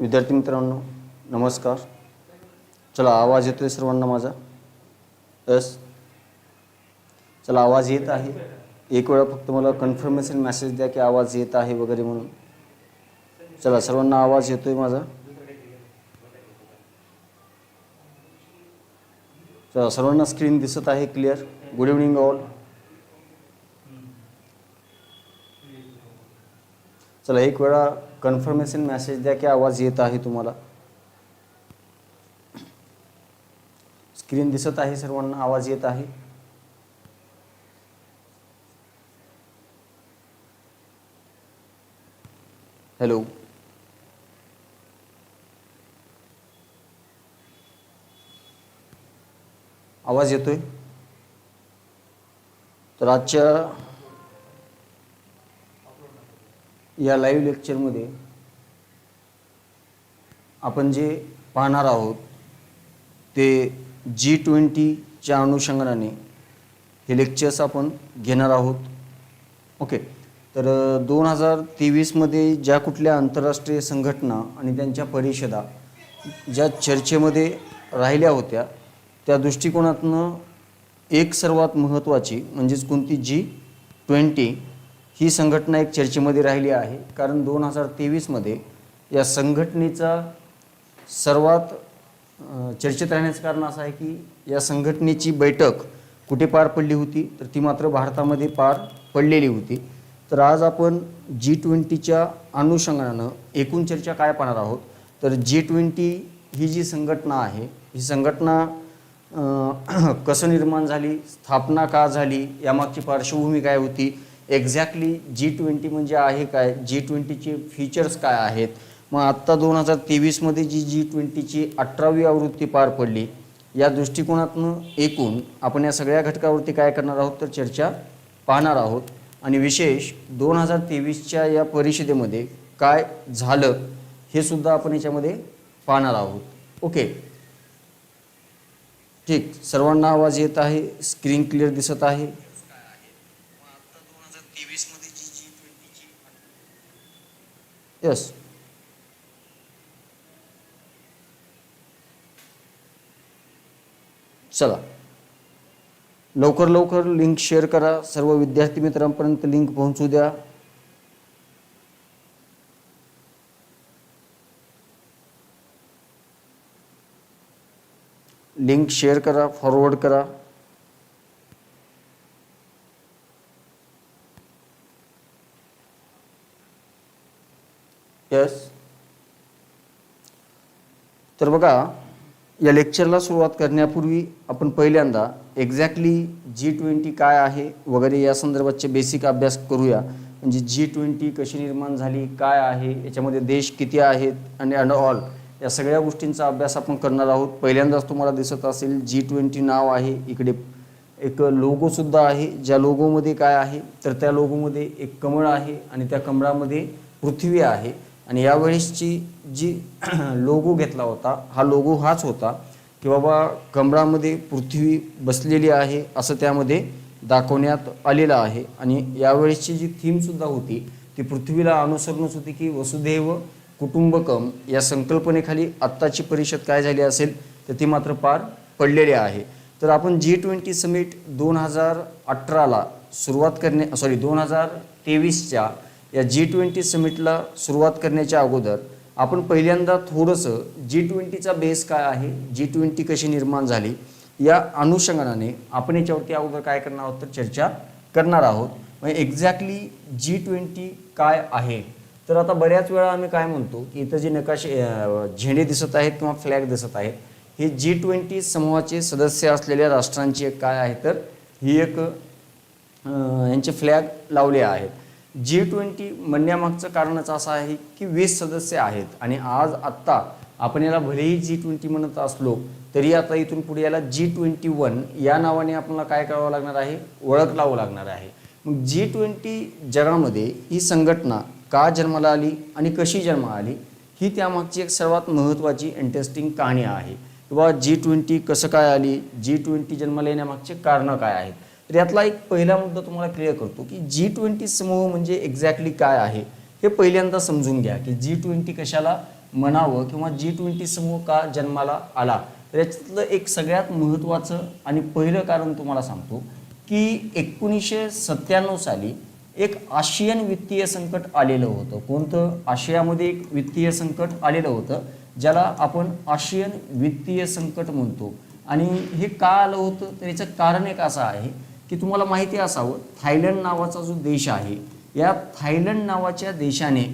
विद्यार्थी मित्रांनो नमस्कार. चला आवाज येतोय सर्वांना माझा? यस? चला आवाज येत आहे. एक वेळा फक्त मला कन्फर्मेशन मेसेज द्या की आवाज येत आहे वगैरे म्हणून. चला सर्वांना आवाज येतोय माझा? चला सर्वांना स्क्रीन दिसत आहे क्लिअर गुड इव्हनिंग ऑल चला एक वेळा कन्फर्मेशन मेसेज द्या की आवाज येत आहे तुम्हाला. स्क्रीन दिसत आहे सर्वांना आवाज येत आहे. हॅलो. आवाज येतोय? तर आजच्या या लाईव्ह लेक्चरमध्ये आपण जे पाहणार आहोत ते जी ट्वेंटीच्या अनुषंगाने हे लेक्चर्स आपण घेणार आहोत. ओके तर दोन हजार तेवीसमध्ये ज्या कुठल्या आंतरराष्ट्रीय संघटना आणि त्यांच्या परिषदा ज्या चर्चेमध्ये राहिल्या होत्या त्या दृष्टिकोनातनं एक सर्वात महत्त्वाची म्हणजेच कोणती? जी ट्वेंटी ही संघटना एक चर्चेमध्ये राहिली आहे. कारण दोन हजार तेवीसमध्ये या संघटनेचा सर्वात चर्चेत राहण्याचं कारण असं आहे की या संघटनेची बैठक कुठे पार पडली होती तर ती मात्र भारतामध्ये पार पडलेली होती. तर आज आपण जी ट्वेंटीच्या अनुषंगानं एकूण चर्चा काय पाहणार आहोत? तर जी ट्वेंटी ही जी संघटना आहे ही संघटना कसं निर्माण झाली स्थापना का झाली यामागची पार्श्वभूमी काय होती एक्झॅक्टली जी ट्वेंटी म्हणजे आहे काय? जी ट्वेंटीचे फीचर्स काय आहेत? मग आत्ता दोन हजार तेवीसमध्ये जी जी ट्वेंटीची अठरावी आवृत्ती पार पडली या दृष्टिकोनातनं एकूण आपण या सगळ्या घटकावरती काय करणार आहोत तर चर्चा पाहणार आहोत. आणि विशेष दोन हजार तेवीसच्या या परिषदेमध्ये काय झालं हे सुद्धा आपण याच्यामध्ये पाहणार आहोत. ओके ठीक. सर्वांना आवाज येत आहे स्क्रीन क्लिअर दिसत आहे. यस चला. लवकर लवकर लिंक शेअर करा. सर्व विद्यार्थी मित्रांपर्यंत लिंक पोहोचू द्या. लिंक शेअर करा फॉरवर्ड करा. यस तर बघा या लेक्चरला सुरुवात करण्यापूर्वी आपण पहिल्यांदा एक्झॅक्टली जी ट्वेंटी काय आहे वगैरे या संदर्भातचे बेसिक अभ्यास करूया. म्हणजे जी ट्वेंटी कशी निर्माण झाली काय आहे याच्यामध्ये देश किती आहेत आणि अँड ऑल या सगळ्या गोष्टींचा अभ्यास आपण करणार आहोत. पहिल्यांदाच तुम्हाला दिसत असेल जी ट्वेंटी नाव आहे. इकडे एक लोगोसुद्धा आहे. ज्या लोगोमध्ये काय आहे तर त्या लोगोमध्ये एक कमळ आहे आणि त्या कमळामध्ये पृथ्वी आहे. आणि यावेळेसची जी लोगो घेतला होता हा लोगो हाच होता की बाबा कमळामध्ये पृथ्वी बसलेली आहे असं त्यामध्ये दाखवण्यात आलेलं आहे. आणि यावेळेसची जी थीमसुद्धा होती ती पृथ्वीला अनुसरूनच होती की वसुधैव कुटुंबकम या संकल्पनेखाली आत्ताची परिषद काय झाली असेल तर ती मात्र पार पडलेली आहे. तर आपण जी ट्वेंटी समिट दोन हजार अठराला सुरुवात करणे सॉरी दोन हजार तेवीसच्या या जी ट्वेंटी समिटला सुरुवात करण्याच्या अगोदर आपण पहिल्यांदा थोडंसं जी ट्वेंटीचा बेस काय आहे जी ट्वेंटी कशी निर्माण झाली या अनुषंगाने आपण याच्यावरती अगोदर काय करणार आहोत तर चर्चा करणार आहोत. म्हणजे एक्झॅक्टली जी ट्वेंटी काय आहे? तर आता बऱ्याच वेळा आम्ही काय म्हणतो की इथं जे नकाशे झेंडे दिसत आहेत किंवा फ्लॅग दिसत आहेत हे जी ट्वेंटी समूहाचे सदस्य असलेल्या राष्ट्रांची एक काय आहे तर ही एक यांचे फ्लॅग लावले आहेत. जी ट्वेंटी म्हणण्यामागचं कारणच असं आहे की वीस सदस्य आहेत. आणि आज आत्ता आपण याला भलेही जी ट्वेंटी म्हणत असलो तरी आता इथून पुढे याला जी ट्वेंटी वन या नावाने आपल्याला काय करावं लागणार आहे? ओळख लावं लागणार आहे. मग जी ट्वेंटी जगामध्ये ही संघटना का जन्माला आली आणि कशी जन्मा आली? ही त्यामागची एक सर्वात महत्त्वाची इंटरेस्टिंग कहाणी आहे. किंवा जी ट्वेंटी कसं काय आली? जी ट्वेंटी जन्माला येण्यामागचे कारणं काय आहेत? तर यातला एक पहिला मुद्दा तुम्हाला क्लिअर करतो की जी ट्वेंटी समूह म्हणजे एक्झॅक्टली काय आहे? हे पहिल्यांदा समजून घ्या की जी ट्वेंटी कशाला म्हणावं किंवा जी ट्वेंटी समूह का जन्माला आला? तर याच्यातलं एक सगळ्यात महत्त्वाचं आणि पहिलं कारण तुम्हाला सांगतो की एकोणीसशे सत्त्याण्णव साली एक आशियन वित्तीय संकट आलेलं होतं. कोणतं? आशियामध्ये एक वित्तीय संकट आलेलं होतं ज्याला आपण आशियन वित्तीय संकट म्हणतो. आणि हे का आलं होतं? तर याचं कारण एक असं आहे की तुम्हाला माहिती असावं थायलंड नावाचा जो देश आहे या थायलंड नावाच्या देशाने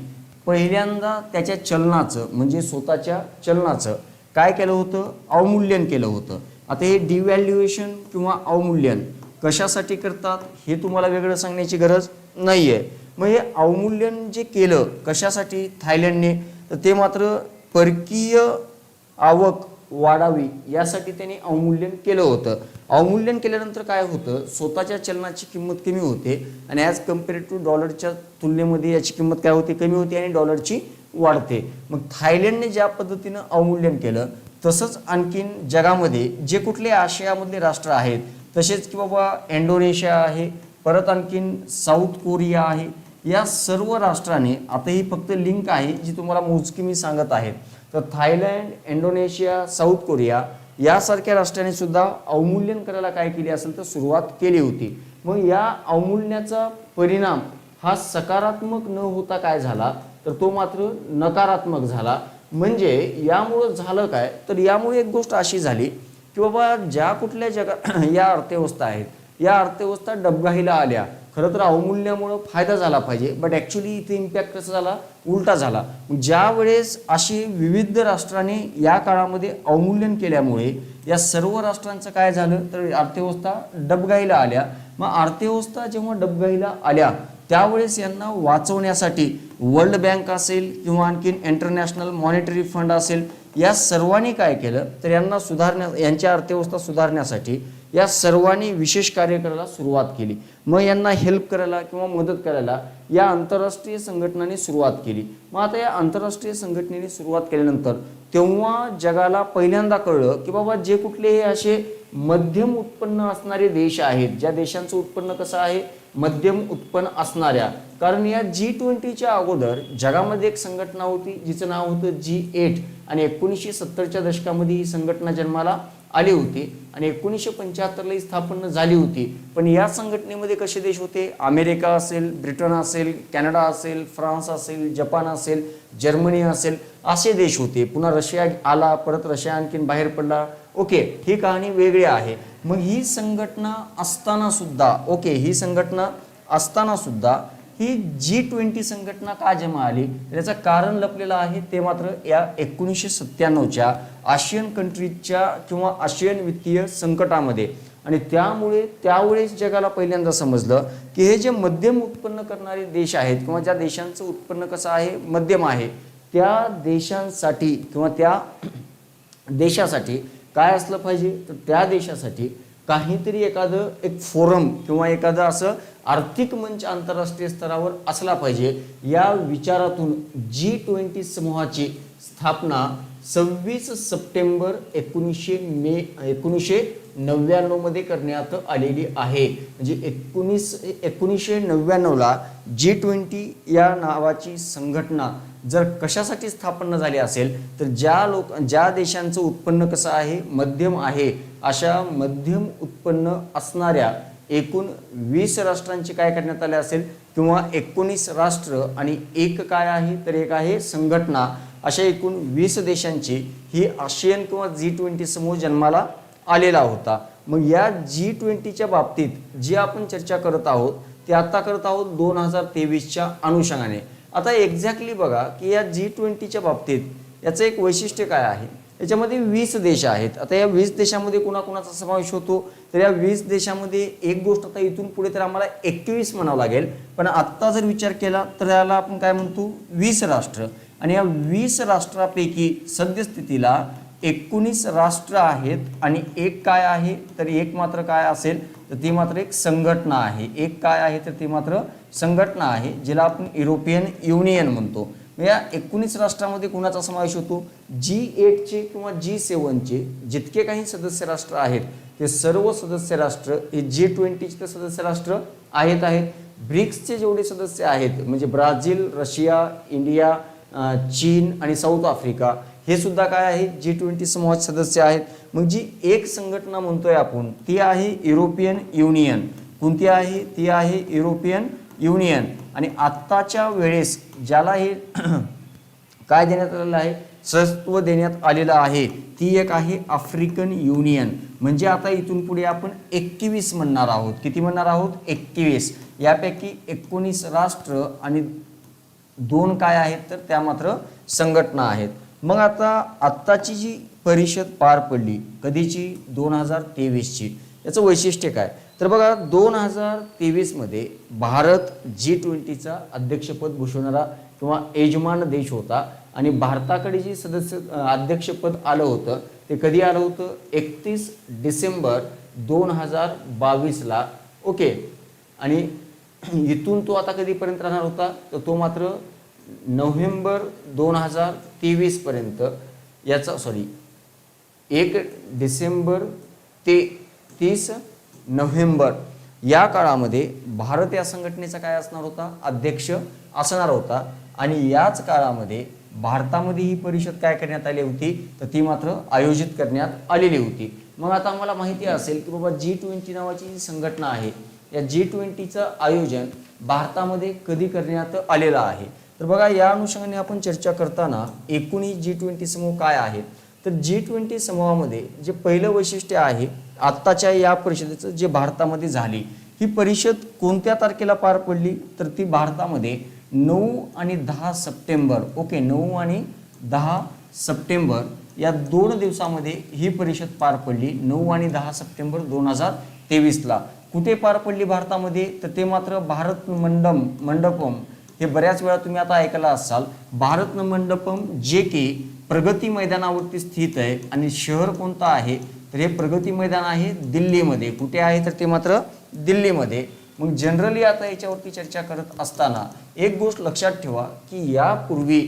पहिल्यांदा त्याच्या चलनाचं म्हणजे स्वतःच्या चलनाचं काय केलं होतं? अवमूल्यन केलं होतं. आता हे डिव्हॅल्युएशन किंवा अवमूल्यन कशासाठी करतात हे तुम्हाला वेगळं सांगण्याची गरज नाही आहे मग हे अवमूल्यन जे केलं कशासाठी? थायलंडने. तर ते मात्र परकीय आवक वाढावी यासाठी त्यांनी अवमूल्यन केलं होतं. अवमूल्यन केल्यानंतर काय होतं? स्वतःच्या चलनाची किंमत कमी होते आणि ॲज कंपेअर टू डॉलरच्या तुलनेमध्ये याची किंमत काय होते? कमी होते आणि डॉलरची वाढते. मग थायलंडने ज्या पद्धतीनं अवमूल्यन केलं तसंच आणखीन जगामध्ये जे कुठले आशियामधले राष्ट्र आहेत तसेच की बाबा इंडोनेशिया आहे परत आणखीन साऊथ कोरिया आहे या सर्व राष्ट्राने आता ही फक्त लिंक आहे जी तुम्हाला मोजकी मी सांगत आहे. तर थायलंड इंडोनेशिया साऊथ कोरिया यासारख्या राष्ट्रांनी सुद्धा अवमूल्यन करायला काय केली असेल तर सुरुवात केली होती. मग या अवमूल्यनाचा परिणाम हा सकारात्मक न होता काय झाला? तर तो मात्र नकारात्मक झाला. म्हणजे यामुळं झालं काय? तर यामुळे एक गोष्ट अशी झाली की बाबा ज्या कुठल्या जगा या अर्थव्यवस्था आहेत या अर्थव्यवस्था डबघाईला आल्या. खरं तर अवमूल्यामुळं फायदा झाला पाहिजे बट ॲक्च्युली इथे इम्पॅक्ट कसा झाला? उलटा झाला. ज्या वेळेस अशी विविध राष्ट्रांनी या काळामध्ये अवमूल्यन केल्यामुळे या सर्व राष्ट्रांचं काय झालं? तर अर्थव्यवस्था डबगाईला आल्या. मग अर्थव्यवस्था जेव्हा डबगाईला आल्या त्यावेळेस यांना वाचवण्यासाठी वर्ल्ड बँक असेल किंवा आणखीन इंटरनॅशनल मॉनिटरी फंड असेल या सर्वांनी काय केलं तर यांना सुधारण्या यांच्या अर्थव्यवस्था सुधारण्यासाठी या सर्वांनी विशेष कार्य करायला सुरुवात केली. मग यांना हेल्प करायला किंवा मदत करायला या आंतरराष्ट्रीय संघटनांनी सुरुवात केली. मग आता या आंतरराष्ट्रीय संघटनेने सुरुवात केल्यानंतर तेव्हा जगाला पहिल्यांदा कळलं की बाबा जे कुठले हे असे मध्यम उत्पन्न असणारे देश आहेत ज्या देशांचं उत्पन्न कसं आहे? मध्यम उत्पन्न असणाऱ्या. कारण या जी ट्वेंटीच्या अगोदर जगामध्ये एक संघटना होती जिचं नाव होतं जी एट आणि एकोणीसशे सत्तरच्या दशकामध्ये ही संघटना जन्माला आली होती आणि एकोणीसशे पंच्याहत्तरला ही स्थापना झाली होती. पण या संघटनेमध्ये कसे देश होते? अमेरिका असेल ब्रिटन असेल कॅनडा असेल फ्रान्स असेल जपान असेल जर्मनी असेल असे देश होते. पुन्हा रशिया आला परत रशिया आणखीन बाहेर पडला. ओके ही कहाणी वेगळी आहे. मग ही संघटना असताना सुद्धा ओके ही संघटना असताना सुद्धा ही जी ट्वेंटी संघटना का जमा आली? त्याचं कारण लपलेलं आहे ते मात्र या एकोणीसशे सत्त्याण्णवच्या आशियन कंट्रीजच्या किंवा आशियन वित्तीय संकटामध्ये. आणि त्यामुळे त्यावेळेस जगाला पहिल्यांदा समजलं की हे जे मध्यम उत्पन्न करणारे देश आहेत किंवा ज्या देशांचं उत्पन्न कसं आहे मध्यम आहे त्या देशांसाठी किंवा त्या देशासाठी काय असलं पाहिजे? तर त्या देशासाठी काहीतरी एखादं एक फोरम किंवा एखादं असं आर्थिक मंच आंतरराष्ट्रीय स्तरावर असला पाहिजे या विचारातून जी ट्वेंटी समूहाची स्थापना सव्वीस सप्टेंबर एकोणीसशे मे एकोणीसशे नव्याण्णवमध्ये करण्यात आलेली आहे. म्हणजे एकोणीस एकोणीसशे नव्याण्णवला जी ट्वेंटी या नावाची संघटना जर कशासाठी स्थापना झाली असेल तर ज्या लोक ज्या देशांचं उत्पन्न कसं आहे मध्यम आहे अशा मध्यम उत्पन्न असणाऱ्या एकूण वीस राष्ट्रांची काय करण्यात आले असेल किंवा एकोणीस राष्ट्र आणि एक काय आहे तर एक आहे संघटना. अशा एकूण वीस देशांची ही आशियन किंवा जी ट्वेंटी समूह जन्माला आलेला होता. मग या जी ट्वेंटीच्या बाबतीत जी आपण चर्चा करत आहोत ते आता करत आहोत दोन हजार तेवीसच्या अनुषंगाने. आता एक्झॅक्टली बघा की या जी ट्वेंटीच्या बाबतीत याचं एक वैशिष्ट्य काय आहे? याच्यामध्ये वीस देश आहेत. आता या वीस देशामध्ये कोणाकोणाचा समावेश होतो? तर या वीस देशामध्ये एक गोष्ट आता इथून पुढे तर आम्हाला एकवीस म्हणावं लागेल. पण आत्ता जर विचार केला तर याला आपण काय म्हणतो? वीस राष्ट्र. आणि या वीस राष्ट्रापैकी सद्यस्थितीला एकोणीस राष्ट्र आहेत आणि एक काय आहे? तर एक मात्र काय असेल? तर ती मात्र एक संघटना आहे. एक काय आहे? तर ती मात्र संघटना आहे जिला आपण युरोपियन युनियन म्हणतो. या एकोणीस राष्ट्रामध्ये कुणाचा समावेश होतो? जी एटचे किंवा जी सेवनचे जितके काही सदस्य राष्ट्र आहेत ते सर्व सदस्य राष्ट्र हे जी ट्वेंटीचे सदस्य राष्ट्र आहेत आहेत. ब्रिक्सचे जेवढे सदस्य आहेत म्हणजे ब्राझील रशिया इंडिया चीन आणि साऊथ आफ्रिका हे सुद्धा काय आहे? जी ट्वेंटी समूहाचे सदस्य आहेत. मग जी एक संघटना म्हणतोय आपण ती आहे युरोपियन युनियन कोणती आहे? ती आहे युरोपियन युनियन. आणि आत्ताच्या वेळेस ज्याला हे काय देण्यात आलेलं आहे? सत्व देण्यात आलेलं आहे. ती एक आहे आफ्रिकन युनियन. म्हणजे आता इथून पुढे आपण एकवीस म्हणणार आहोत. किती म्हणणार आहोत? एकवीस. यापैकी एकोणीस राष्ट्र आणि दोन काय आहेत? तर त्या मात्र संघटना आहेत. मग आता आत्ताची जी परिषद पार पडली कधीची? दोन हजार तेवीसची. याचं वैशिष्ट्य काय? तर बघा दोन हजार तेवीसमध्ये भारत जी ट्वेंटीचा अध्यक्षपद भूषवणारा किंवा यजमान देश होता आणि भारताकडे जी सदस्य अध्यक्षपद आलं होतं ते कधी आलं होतं? एकतीस डिसेंबर दोन हजार बावीसला. ओके. आणि इथून तो आता कधीपर्यंत राहणार होता? तर तो मात्र नोव्हेंबर दोन हजार तेवीसपर्यंत याचा सॉरी एक डिसेंबर ते तीस नोव्हेंबर या काळामध्ये भारत या संघटनेचा काय असणार होता? अध्यक्ष असणार होता. आणि याच काळामध्ये भारतामध्ये ही परिषद काय करण्यात आली होती? तर ती मात्र आयोजित करण्यात आलेली होती. मग आता आम्हाला माहिती असेल की बाबा जी ट्वेंटी नावाची जी संघटना आहे या जी ट्वेंटीचं आयोजन भारतामध्ये कधी करण्यात आलेलं आहे? तर बघा या अनुषंगाने आपण चर्चा करताना एकूणही जी ट्वेंटी समूह काय आहे तर जी ट्वेंटी समूहामध्ये जे पहिलं वैशिष्ट्य आहे आत्ताच्या या परिषदेचं जे भारतामध्ये झाली ही परिषद कोणत्या तारखेला पार पडली? तर ती भारतामध्ये नऊ आणि दहा सप्टेंबर ओके नऊ आणि दहा सप्टेंबर या दोन दिवसामध्ये ही परिषद पार पडली नऊ आणि दहा सप्टेंबर दोन हजार तेवीसला. कुठे पार पडली भारतामध्ये? तर ते मात्र भारत मंडम मंडपम. हे बऱ्याच वेळा तुम्ही आता ऐकलं असाल भारत मंडपम जे की प्रगती मैदानावरती स्थित आहे आणि शहर कोणतं आहे? तर हे प्रगती मैदान आहे दिल्लीमध्ये. कुठे आहे तर ते मात्र दिल्लीमध्ये. मग जनरली आता याच्यावरती चर्चा करत असताना एक गोष्ट लक्षात ठेवा की यापूर्वी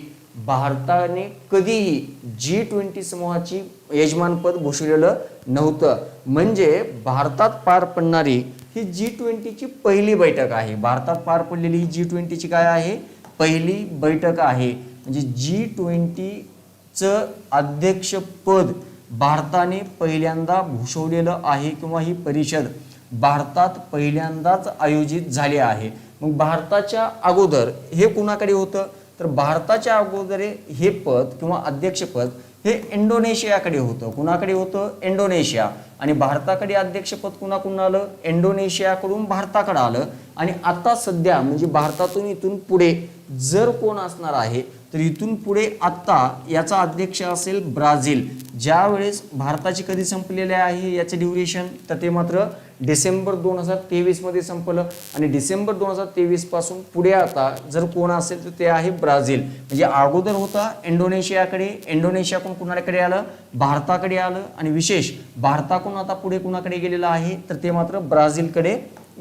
भारताने कधीही जी ट्वेंटी समूहाची यजमानपद घोषलेलं नव्हतं. म्हणजे भारतात पार पडणारी ही जी ट्वेंटीची पहिली बैठक आहे. भारतात पार पडलेली ही जी ट्वेंटीची काय आहे? पहिली बैठक आहे. म्हणजे जी ट्वेंटीचं अध्यक्षपद भारताने पहिल्यांदा भूषवलेलं आहे किंवा ही परिषद भारतात पहिल्यांदाच आयोजित झाली आहे. मग भारताच्या अगोदर हे कुणाकडे होतं? तर भारताच्या अगोदर हे पद किंवा अध्यक्षपद हे इंडोनेशियाकडे होतं. कुणाकडे होतं? इंडोनेशिया. आणि भारताकडे अध्यक्षपद कुणाकडून आलं? इंडोनेशियाकडून भारताकडे आलं. आणि आता सध्या म्हणजे भारतातून इथून पुढे जर कोण असणार आहे तर इथून पुढे आत्ता याचा अध्यक्ष असेल ब्राझील. ज्यावेळेस भारताची कधी संपलेले आहे याचे ड्युरेशन तर ते मात्र डिसेंबर दोन हजार तेवीसमध्ये संपलं. आणि डिसेंबर दोन हजार तेवीसपासून पुढे आता जर कोण असेल तर ते आहे ब्राझील. म्हणजे अगोदर होता इंडोनेशियाकडे इंडोनेशियाकडून कुणाकडे आलं? भारताकडे आलं. आणि विशेष भारताकडून आता पुढे कुणाकडे गेलेलं आहे तर ते मात्र ब्राझीलकडे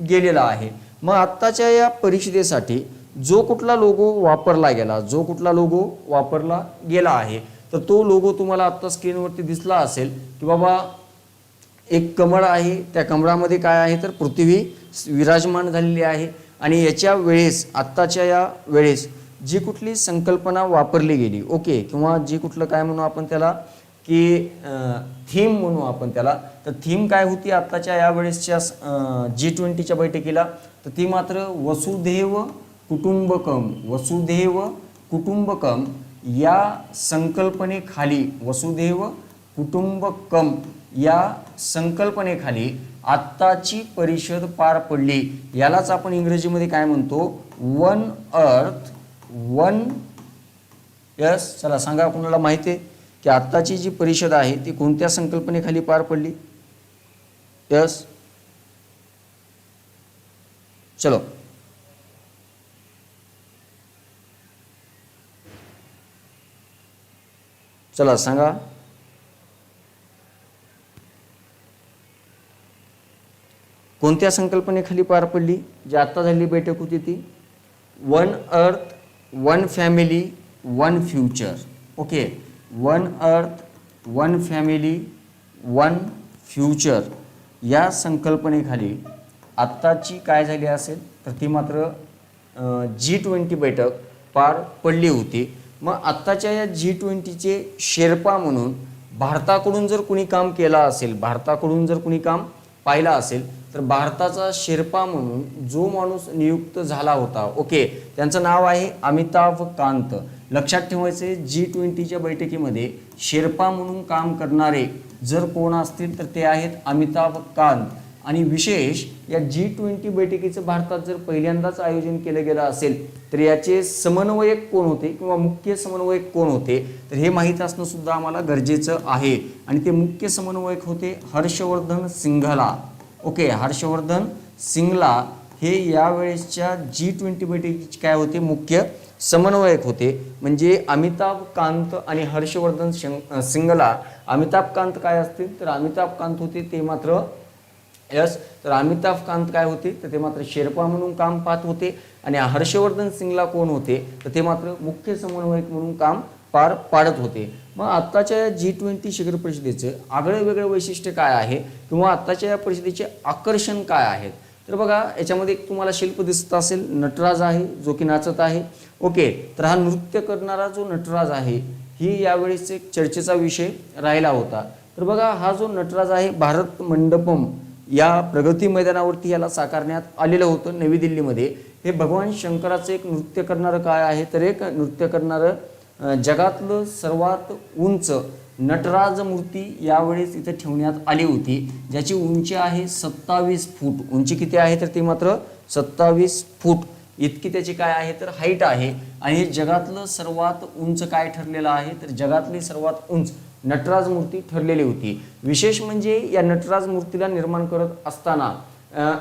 गेलेलं आहे. मग आत्ताच्या या परिषदेसाठी जो कुठला लोगो वापरला गेला जो कुठला लोगो वापरला गेला आहे तर तो लोगो तुम्हाला आत्ता स्क्रीनवरती दिसला असेल की बाबा एक कमळ आहे त्या कमळामध्ये काय आहे तर पृथ्वी विराजमान झालेली आहे. आणि याच्या वेळेस आत्ताच्या या वेळेस जी कुठली संकल्पना वापरली गेली ओके किंवा जी कुठलं काय म्हणू आपण त्याला की थीम म्हणू आपण त्याला. तर थीम काय होती आत्ताच्या यावेळेसच्या जी ट्वेंटीच्या बैठकीला? तर ती मात्र वसुधैव कुटुंबकम वसुधैव कुटुंबकम या संकल्पनेखाली वसुधैव कुटुंबकम या संकल्पनेखाली आत्ताची परिषद पार पडली. यालाच आपण इंग्रजीमध्ये काय म्हणतो? वन अर्थ वन यस चला सांगा कुणाला माहिती आहे? की आत्ताची जी परिषद आहे ती कोणत्या संकल्पनेखाली पार पडली? यस चलो. चला सांगा. कोणत्या संकल्पनेखाली पार पडली? जी आत्ता झालेली बैठक होती ती. One earth one family one future okay one earth one family one future या संकल्पनेखाली आत्ताची काय झाली असेल तर ती मात्र जी ट्वेंटी बैठक पार पडली होती. मग आत्ताच्या या जी ट्वेंटीचे शेर्पा म्हणून भारताकडून जर कुणी काम केलं असेल भारताकडून जर कुणी काम पाहिलं असेल तर भारताचा शेर्पा म्हणून जो माणूस नियुक्त झाला होता ओके त्यांचं नाव आहे अमिताभ कांत. लक्षात ठेवायचे जी ट्वेंटीच्या बैठकीमध्ये शेर्पा म्हणून काम करणारे जर कोण असतील तर ते आहेत अमिताभ कांत. आणि विशेष या जी ट्वेंटी बैठकीचं भारतात जर पहिल्यांदाच आयोजन केलं गेलं असेल तर याचे समन्वयक कोण होते किंवा मुख्य समन्वयक कोण होते तर हे माहीत असणं सुद्धा आम्हाला गरजेचं आहे. आणि ते मुख्य समन्वयक होते हर्षवर्धन सिंघला. ओके हर्षवर्धन सिंगला हे यावेळेसच्या जी ट्वेंटी बैठकीचे काय होते? मुख्य समन्वयक होते. म्हणजे अमिताभ कांत आणि हर्षवर्धन शं सिंगला. अमिताभ कांत काय असतील? तर अमिताभ कांत होते ते मात्र यस तर अमिताभ कांत काय होते? तर ते मात्र शेर्पा म्हणून काम पाहत होते. आणि हर्षवर्धन सिंगला कोण होते? तर ते मात्र मुख्य समन्वयक म्हणून काम पार पाडत होते. मग आत्ताच्या जी ट्वेंटी शिखर परिषदेचं आगळं वेगळं वैशिष्ट्य काय आहे? किंवा आत्ताच्या या परिषदेचे आकर्षण काय आहेत? तर बघा याच्यामध्ये एक तुम्हाला शिल्प दिसत असेल नटराज आहे जो की नाचत आहे. ओके तर हा नृत्य करणारा जो नटराज आहे ही यावेळेस एक चर्चेचा विषय राहिला होता. तर बघा हा जो नटराज आहे भारत मंडपम या प्रगती मैदानावरती याला साकारण्यात आलेलं होतं नवी दिल्लीमध्ये. हे भगवान शंकराचं एक नृत्य करणारं काय आहे? तर एक नृत्य करणारं जगातलं सर्वात उंच नटराज मूर्ती यावेळेस इथे ठेवण्यात आली होती. ज्याची उंची आहे सत्तावीस फूट. उंची किती आहे तर ती मात्र सत्तावीस फूट. इतकी त्याची काय आहे तर हाईट आहे. आणि हे जगातलं सर्वात उंच काय ठरलेलं आहे तर जगातली सर्वात उंच नटराज मूर्ती ठरलेली होती. विशेष म्हणजे या नटराज मूर्तीला निर्माण करत असताना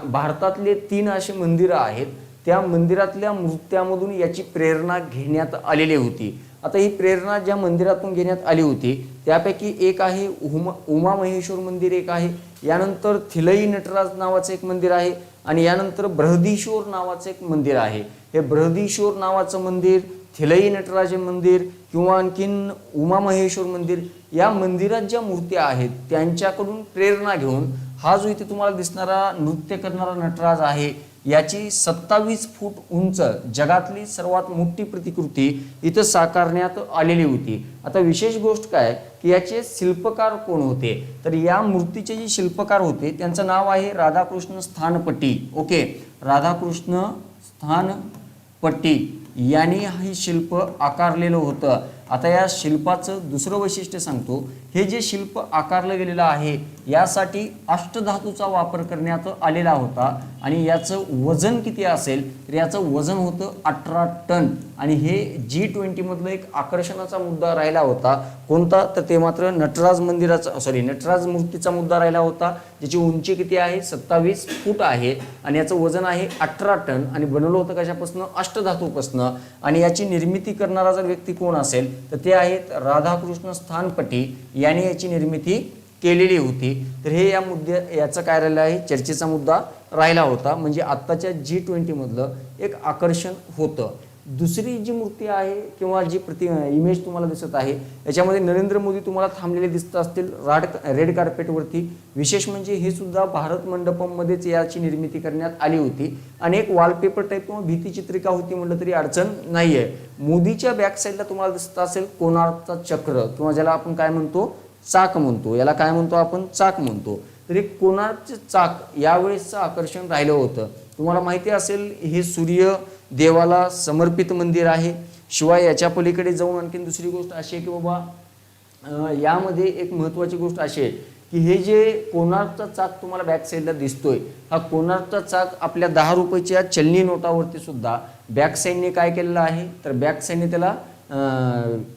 भारतातले तीन असे मंदिरं आहेत. त्या मंदिरातल्या मूर्त्यामधून याची प्रेरणा घेण्यात आलेली होती. आता ही प्रेरणा ज्या मंदिरातून घेण्यात आली होती त्यापैकी एक आहे उमा उमा महेश्वर मंदिर एक आहे. यानंतर थिलई नटराज नावाचं एक मंदिर आहे आणि यानंतर बृहदीश्वर नावाचं एक मंदिर आहे. हे बृहदीश्वर नावाचं मंदिर थिलई नटराज मंदिर किंवा आणखीन उमा महेश्वर मंदिर या मंदिरात ज्या मूर्त्या आहेत त्यांच्याकडून प्रेरणा घेऊन हा जो इथे तुम्हाला दिसणारा नृत्य करणारा नटराज आहे याची सत्तावीस फूट उंच जगातली सर्वात मोठी प्रतिकृती इथं साकारण्यात आलेली होती. आता विशेष गोष्ट काय की याचे शिल्पकार कोण होते? तर या मूर्तीचे जे शिल्पकार होते त्यांचं नाव आहे राधाकृष्ण स्थानपट्टी. ओके? राधाकृष्ण स्थानपट्टी यांनी हे शिल्प आकारलेलं होतं. आता या शिल्पाचं दुसरं वैशिष्ट्य सांगतो. हे जे शिल्प आकारलं गेलेलं आहे यासाठी अष्टधातूचा वापर करण्यात आलेला होता आणि याचं वजन किती असेल तर याचं वजन होतं अठरा टन. आणि हे जी ट्वेंटीमधलं एक आकर्षणाचा मुद्दा राहिला होता. कोणता? तर ते मात्र नटराज मंदिराचा सॉरी नटराज मूर्तीचा मुद्दा राहिला होता ज्याची उंची किती आहे? सत्तावीस फूट आहे आणि याचं वजन आहे अठरा टन आणि बनवलं होतं कशापासून? अष्टधातूपासनं. आणि याची निर्मिती करणारा जर व्यक्ती कोण असेल तर ते आहेत राधाकृष्ण स्थानपटी याने याची निर्मिती केलेली होती. तर हे या मुद्दे याचं काय राहिलं आहे? चर्चेचा मुद्दा राहिला होता. म्हणजे आत्ताच्या जी ट्वेंटीमधलं एक आकर्षण होतं. दुसरी जी मूर्ती आहे किंवा जी प्रति इमेज तुम्हाला दिसत आहे याच्यामध्ये नरेंद्र मोदी तुम्हाला थांबलेले दिसत असतील राड रेड कार्पेटवरती विशेष म्हणजे हे सुद्धा भारत मंडपममध्येच याची निर्मिती करण्यात आली होती. आणि एक वॉलपेपर टाईप किंवा भीतीचित्रिका होती म्हटलं तरी अडचण नाही आहे मोदीच्या बॅक साईडला तुम्हाला दिसत असेल कोणार्कचा चक्र किंवा ज्याला आपण काय म्हणतो चाक म्हणतो. याला काय म्हणतो आपण? चाक म्हणतो. तर कोणाचं चाक? यावेळेसचं आकर्षण राहिलं होतं. तुम्हाला माहिती असेल हे सूर्य देवाला समर्पित मंदिर आहे. शिवाय याच्या पलीकडे जाऊन आणखीन दुसरी गोष्ट अशी आहे की बाबा यामध्ये एक महत्त्वाची गोष्ट अशी आहे की हे जे कोणार्कचा चाक तुम्हाला बॅक साईडला दिसतोय हा कोणार्कचा चाक आपल्या दहा रुपयाच्या चलनी नोटावरती सुद्धा बॅक साईडने काय केलेलं आहे? तर बॅक साईडने त्याला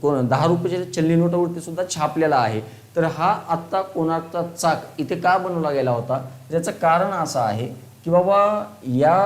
कोण दहा रुपयाच्या चलनी नोटावरती सुद्धा छापलेला आहे. तर हा आत्ता कोणाचा चाक इथे का बनवला गेला होता? ज्याचं कारण असं आहे की बाबा या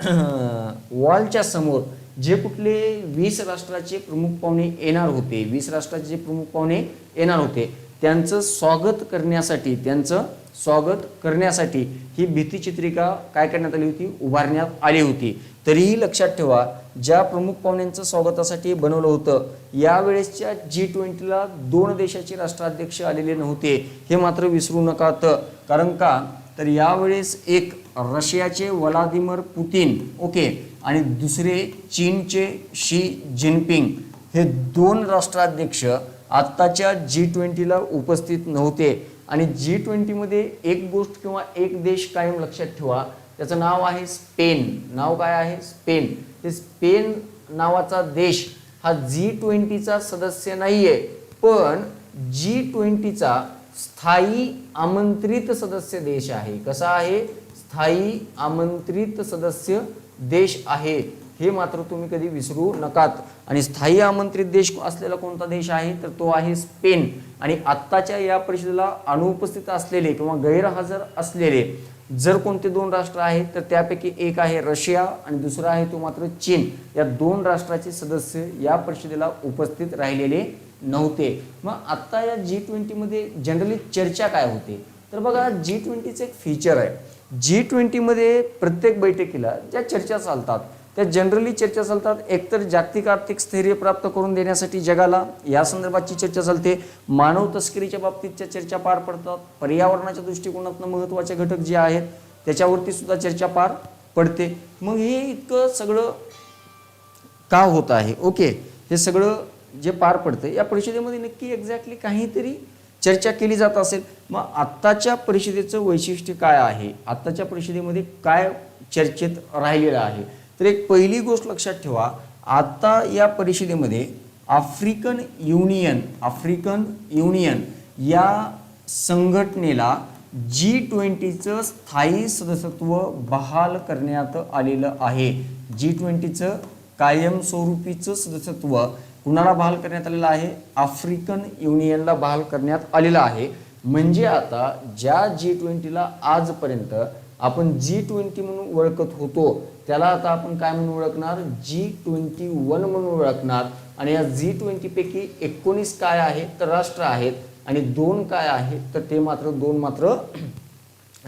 वॉलच्या समोर जे कुठले वीस राष्ट्राचे प्रमुख पाहुणे येणार होते वीस राष्ट्राचे जे प्रमुख पाहुणे येणार होते त्यांचं स्वागत करण्यासाठी त्यांचं स्वागत करण्यासाठी ही भीतीचित्रिका काय करण्यात आली होती? उभारण्यात आली होती. तरीही लक्षात ठेवा ज्या प्रमुख पाहुण्यांचं स्वागतासाठी बनवलं होतं यावेळेसच्या जी ट्वेंटीला दोन देशाचे राष्ट्राध्यक्ष आलेले नव्हते. हे मात्र विसरू नका तर कारण का? तर यावेळेस एक रशियाचे व्लादिमीर पुतीन ओके आणि दुसरे चीनचे शी जिनपिंग. हे दोन राष्ट्राध्यक्ष आत्ताच्या जी ट्वेंटीला उपस्थित नव्हते. आणि जी ट्वेंटीमध्ये एक गोष्ट किंवा एक देश कायम लक्षात ठेवा. त्याचं नाव आहे स्पेन. नाव काय आहे? स्पेन. ते स्पेन नावाचा देश हा जी ट्वेंटीचा सदस्य नाही आहे पण जी ट्वेंटीचा स्थायी आमंत्रित सदस्य देश आहे. कसा आहे? स्थायी आमंत्रित सदस्य देश आहे. हे मात्र तुम्ही कधी विसरू नकात. आणि स्थायी आमंत्रित देश असलेला कोणता देश आहे? तर तो आहे स्पेन. आणि आत्ताच्या या परिषदेला अनुपस्थित असलेले किंवा गैरहजर असलेले जर कोणते दोन राष्ट्र आहेत तर त्यापैकी एक आहे रशिया आणि दुसरा आहे तो मात्र चीन. या दोन राष्ट्राचे सदस्य या परिषदेला उपस्थित राहिलेले नव्हते. मग आत्ता या जी ट्वेंटीमध्ये जनरली चर्चा काय होते? तर बघा जी ट्वेंटीचं एक फीचर आहे. जी ट्वेंटीमध्ये प्रत्येक बैठकीला ज्या चर्चा चालतात त्या जनरली चर्चा चालतात. एकतर जागतिक आर्थिक स्थैर्य प्राप्त करून देण्यासाठी जगाला या संदर्भातची चर्चा चालते. मानव तस्करीच्या बाबतीतच्या चर्चा पार पडतात. पर्यावरणाच्या दृष्टिकोनातून महत्त्वाचे घटक जे आहेत त्याच्यावरती सुद्धा चर्चा पार पडते. मग हे इतकं सगळं का होत आहे? ओके हे सगळं जे पार पडतं या परिषदेमध्ये नक्की एक्झॅक्टली काहीतरी चर्चा केली जात असेल. मग आत्ताच्या परिषदेचं वैशिष्ट्य काय आहे? आत्ताच्या परिषदेमध्ये काय चर्चेत राहिलेलं आहे? तर एक पहिली गोष्ट लक्षात ठेवा आता या परिषदेमध्ये आफ्रिकन युनियन आफ्रिकन युनियन या संघटनेला जी ट्वेंटीचं स्थायी सदस्यत्व बहाल करण्यात आलेलं आहे. जी ट्वेंटीचं कायमस्वरूपीचं सदस्यत्व कुणाला बहाल करण्यात आलेलं आहे? आफ्रिकन युनियनला बहाल करण्यात आलेलं आहे. म्हणजे आता ज्या जी ट्वेंटीला आजपर्यंत आपण जी ट्वेंटी म्हणून ओळखत होतो त्याला आता आपण काय म्हणून ओळखणार? जी ट्वेंटी वन म्हणून ओळखणार. आणि या जी ट्वेंटीपैकी एकोणीस काय आहेत तर राष्ट्र आहेत. आणि दोन काय आहेत तर ते मात्र दोन मात्र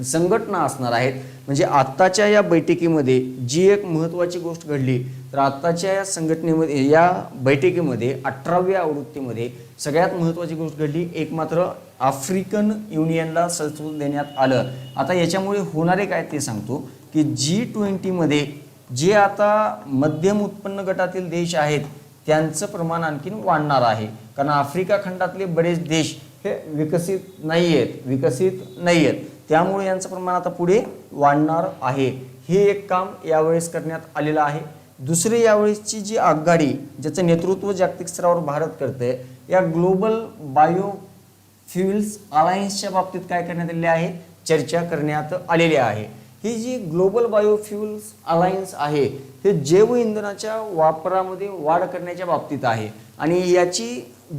संघटना असणार आहेत. म्हणजे आत्ताच्या या बैठकीमध्ये जी एक महत्त्वाची गोष्ट घडली तर आत्ताच्या या संघटनेमध्ये या बैठकीमध्ये अठराव्या आवृत्तीमध्ये सगळ्यात महत्त्वाची गोष्ट घडली. एक मात्र आफ्रिकन युनियनला सदस्यत्व देण्यात आलं. आता याच्यामुळे होणारे काय ते सांगतो. की जी ट्वेंटीमध्ये जे आता मध्यम उत्पन्न गटातील देश आहेत त्यांचं प्रमाण आणखीन वाढणार आहे. कारण आफ्रिका खंडातले बरेच देश हे विकसित नाही आहेत विकसित नाही आहेत त्यामुळे यांचं प्रमाण आता पुढे वाढणार आहे. हे एक काम यावेळेस करण्यात आलेलं आहे. दुसरे यावेळेसची जी आघाडी ज्याचं नेतृत्व जागतिक स्तरावर भारत करते या ग्लोबल बायो फ्युल्स अलायन्सच्या बाबतीत काय करण्यात आलेले आहे? चर्चा करण्यात आलेली आहे. ही जी ग्लोबल बायोफ्युल्स अलायन्स आहे हे जैव इंधनाच्या वापरामध्ये वाढ करण्याच्या बाबतीत आहे. आणि याची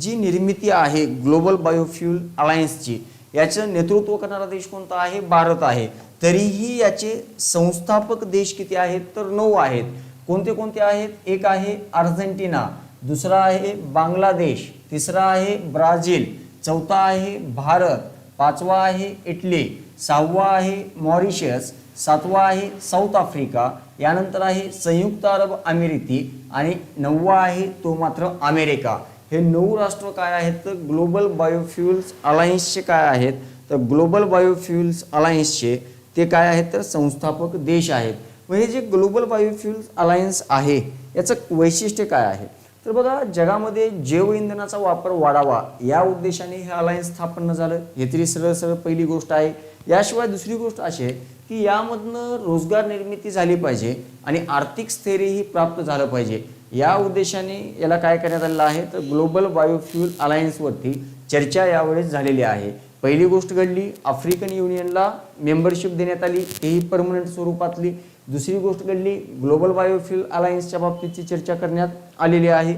जी निर्मिती आहे ग्लोबल बायोफ्युल अलायन्सची याचं नेतृत्व करणारा देश कोणता आहे? भारत आहे. तरीही याचे संस्थापक देश किती आहेत? तर नऊ आहेत. कोणते कोणते आहेत? एक आहे अर्जेंटिना दुसरा आहे बांगलादेश तिसरा आहे ब्राझील चौथा आहे भारत पाचवा आहे इटली सहावा आहे मॉरिशस सातवा आहे साऊथ आफ्रिका यानंतर आहे संयुक्त अरब अमेरिकी आणि नववा आहे तो मात्र अमेरिका. हे नऊ राष्ट्र काय आहेत? तर ग्लोबल बायोफ्युल्स अलायन्सचे काय आहेत? तर ग्लोबल बायोफ्युल्स अलायन्सचे ते काय आहेत? तर संस्थापक देश आहेत. मग हे जे ग्लोबल बायोफ्युल्स अलायन्स आहे याचं वैशिष्ट्य काय आहे? तर बघा जगामध्ये जैव इंधनाचा वापर वाढावा या उद्देशाने हे अलायन्स स्थापन झालं. हे तरी सरळ सरळ पहिली गोष्ट आहे. याशिवाय दुसरी गोष्ट अशी आहे की यामधनं रोजगार निर्मिती झाली पाहिजे आणि आर्थिक स्थैर्यही प्राप्त झालं पाहिजे. या उद्देशाने याला काय करण्यात आलेलं आहे? तर ग्लोबल बायोफ्युल अलायन्सवरती चर्चा यावेळेस झालेली आहे. पहिली गोष्ट घडली आफ्रिकन युनियनला मेंबरशिप देण्यात आली तेही परमनंट स्वरूपातली. दुसरी गोष्ट घडली ग्लोबल बायोफ्युल अलायन्सच्या बाबतीतची चर्चा करण्यात आलेली आहे.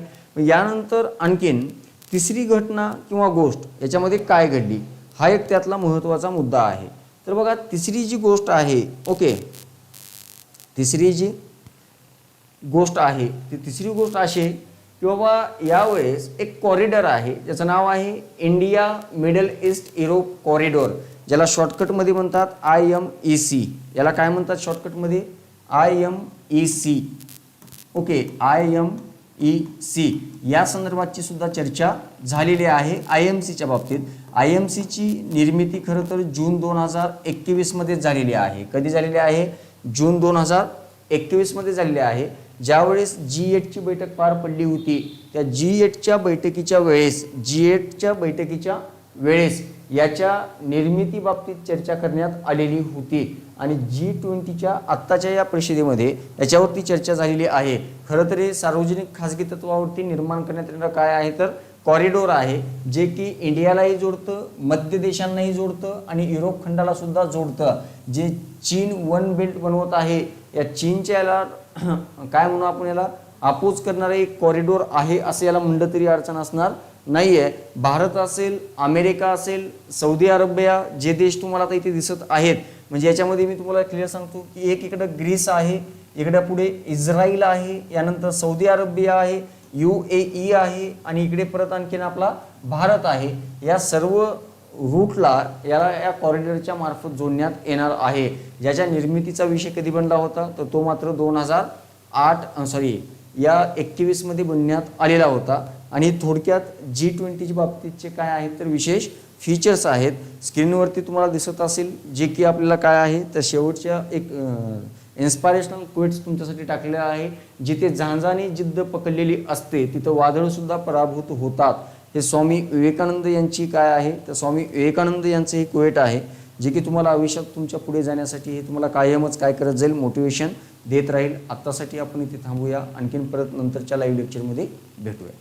यानंतर आणखीन तिसरी घटना किंवा गोष्ट याच्यामध्ये काय घडली? हा एक त्यातला महत्त्वाचा मुद्दा आहे. तर बघा तिसरी जी गोष्ट आहे ओके. तिसरी जी गोष्ट आहे ती तिसरी गोष्ट अशी आहे की बाबा यावेळेस एक कॉरिडॉर आहे ज्याचं नाव आहे India middle east Europe corridor ज्याला शॉर्टकटमध्ये म्हणतात आय एम ई सी याला काय म्हणतात शॉर्टकटमध्ये I M E C okay I M E C या संदर्भातची सुद्धा चर्चा झालेली आहे आय एम सीच्या बाबतीत. आय एम सीची निर्मिती खरं तर जून दोन हजार एकवीसमध्ये झालेली आहे. कधी झालेली आहे? जून दोन हजार एकवीसमध्ये झालेली आहे. ज्यावेळेस जी एटची बैठक पार पडली होती त्या जी एटच्या बैठकीच्या वेळेस जी एटच्या बैठकीच्या वेळेस याच्या निर्मितीबाबतीत चर्चा करण्यात आलेली होती आणि जी ट्वेंटीच्या आत्ताच्या या परिषदेमध्ये याच्यावरती चर्चा झालेली आहे. खरं तर हे सार्वजनिक खाजगी तत्वावरती निर्माण करण्यात येणार काय आहे तर कॉरिडोर आहे जे की इंडियालाही जोडतं मध्य देशांनाही जोडतं आणि युरोप खंडाला सुद्धा जोडतं. जे चीन वन बेल्ट बनवत आहे या चीनच्या याला काय म्हणू आपण याला? अपोज करणारा एक कॉरिडोर आहे असं याला म्हणलं तरी अडचण असणार नाही आहे भारत असेल अमेरिका असेल सौदी अरेबिया जे देश तुम्हाला आता इथे दिसत आहेत. म्हणजे याच्यामध्ये मी तुम्हाला क्लिअर सांगतो की एक इकडं ग्रीस आहे इकडं पुढे इस्रायल आहे यानंतर सौदी अरेबिया आहे यू ए ई आहे आणि इकडे परत आणखीन आपला भारत आहे. या सर्व रूटला याला या कॉरिडॉरच्या मार्फत जोडण्यात येणार आहे. ज्याच्या निर्मितीचा विषय कधी बनला होता तर तो मात्र दोन हजार आठ सॉरी या एकवीसमध्ये बनण्यात आलेला होता. आणि थोडक्यात जी ट्वेंटीच्या बाबतीतचे काय आहेत तर विशेष फीचर्स आहेत. स्क्रीनवरती तुम्हाला दिसत असेल जे की आपल्याला काय आहे तर शेवटच्या एक इन्स्पायरेशनल क्वेट्स तुमच्यासाठी टाकलेलं आहे. जिथे झांजाने जिद्द पकडलेली असते तिथं वादळसुद्धा पराभूत होतात. हे स्वामी विवेकानंद यांची काय आहे? तर स्वामी विवेकानंद यांचं हे क्वेट आहे जे की तुम्हाला आयुष्यात तुमच्यापुढे जाण्यासाठी हे तुम्हाला कायमच काय करत जाईल? मोटिवेशन देत राहील. आत्तासाठी आपण इथे थांबूया. आणखीन परत नंतरच्या लाईव्ह लेक्चरमध्ये भेटूया.